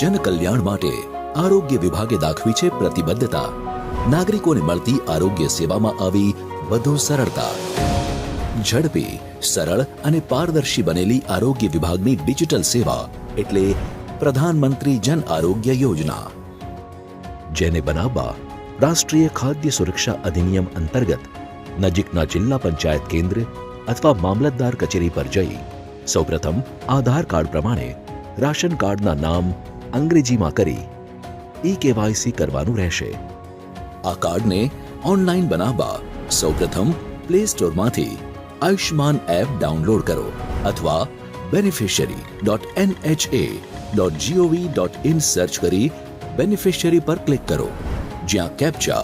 જનકલ્યાણ માટે આરોગ્ય વિભાગે દાખવી છે પ્રતિબદ્ધતા. નાગરિકોને મળતી આરોગ્ય સેવામાં આવી વધુ સરળતા. ઝડપી, સરળ અને પારદર્શી બનેલી આરોગ્ય વિભાગની ડિજિટલ સેવા એટલે પ્રધાનમંત્રી જન આરોગ્ય યોજના. જેને બનાવવા રાષ્ટ્રીય ખાદ્ય સુરક્ષા અધિનિયમ અંતર્ગત નજીકના જિલ્લા પંચાયત કેન્દ્ર અથવા મામલતદાર કચેરી પર જઈ સૌપ્રથમ આધાર કાર્ડ પ્રમાણે રાશન કાર્ડના નામ અંગ્રેજીમાં કરી. ઈ કેવાયસી કરવાનું રહેશે. આ કાર્ડને ઓનલાઈન બનાવવા સૌપ્રથમ પ્લે સ્ટોરમાંથી આયુષ્માન એપ ડાઉનલોડ કરો અથવા beneficiary dot NHA dot GOV dot in search કરી બેનિફિશિયરી પર ક્લિક કરો. જ્યાં કેપ્ચા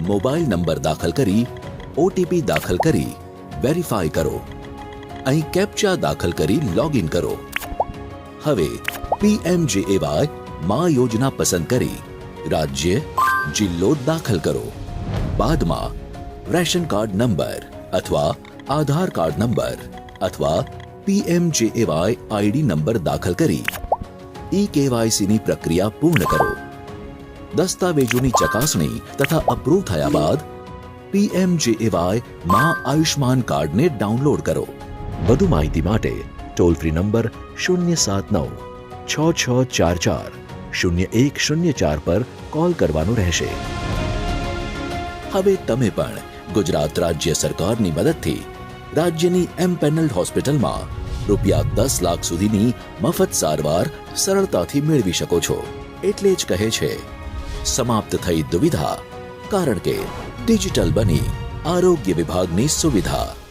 મોબાઈલ નંબર દાખલ કરી ઓટીપી દાખલ કરી વેરીફાઈ કરો. અહીં કેપ્ચા દાખલ કરી લોગિન કરો. હવે પીએમજેએવાય મા યોજના પસંદ કરી રાજ્ય, જિલ્લો દાખલ કરો. બાદમાં રેશન કાર્ડ નંબર અથવા આધાર કાર્ડ નંબર અથવા પીએમજેએવાય આઈડી નંબર દાખલ કરી ઈ કેવાયસીની પ્રક્રિયા પૂર્ણ કરો. દસ્તાવેજોની ચકાસણી તથા અપ્રૂવ થયા બાદ પીએમજેએવાય મા આયુષ્માન કાર્ડને ડાઉનલોડ કરો. વધુ માહિતી માટે ટોલ ફ્રી નંબર શૂન્ય સાત નવ છ છ ચાર ચાર શૂન્ય એક શૂન્ય ચાર પર કોલ કરવાનો રહેશે. હવે તમે પણ ગુજરાત રાજ્ય સરકારની મદદથી રાજ્યની પેનલ હોસ્પિટલમાં રૂપિયા દસ લાખ સુધીની મફત સારવાર સરળતાથી મેળવી શકો છો. એટલે જ કહે છે, સમાપ્ત થઈ દુવિધા, કારણ કે ડિજિટલ બની આરોગ્ય વિભાગની સુવિધા.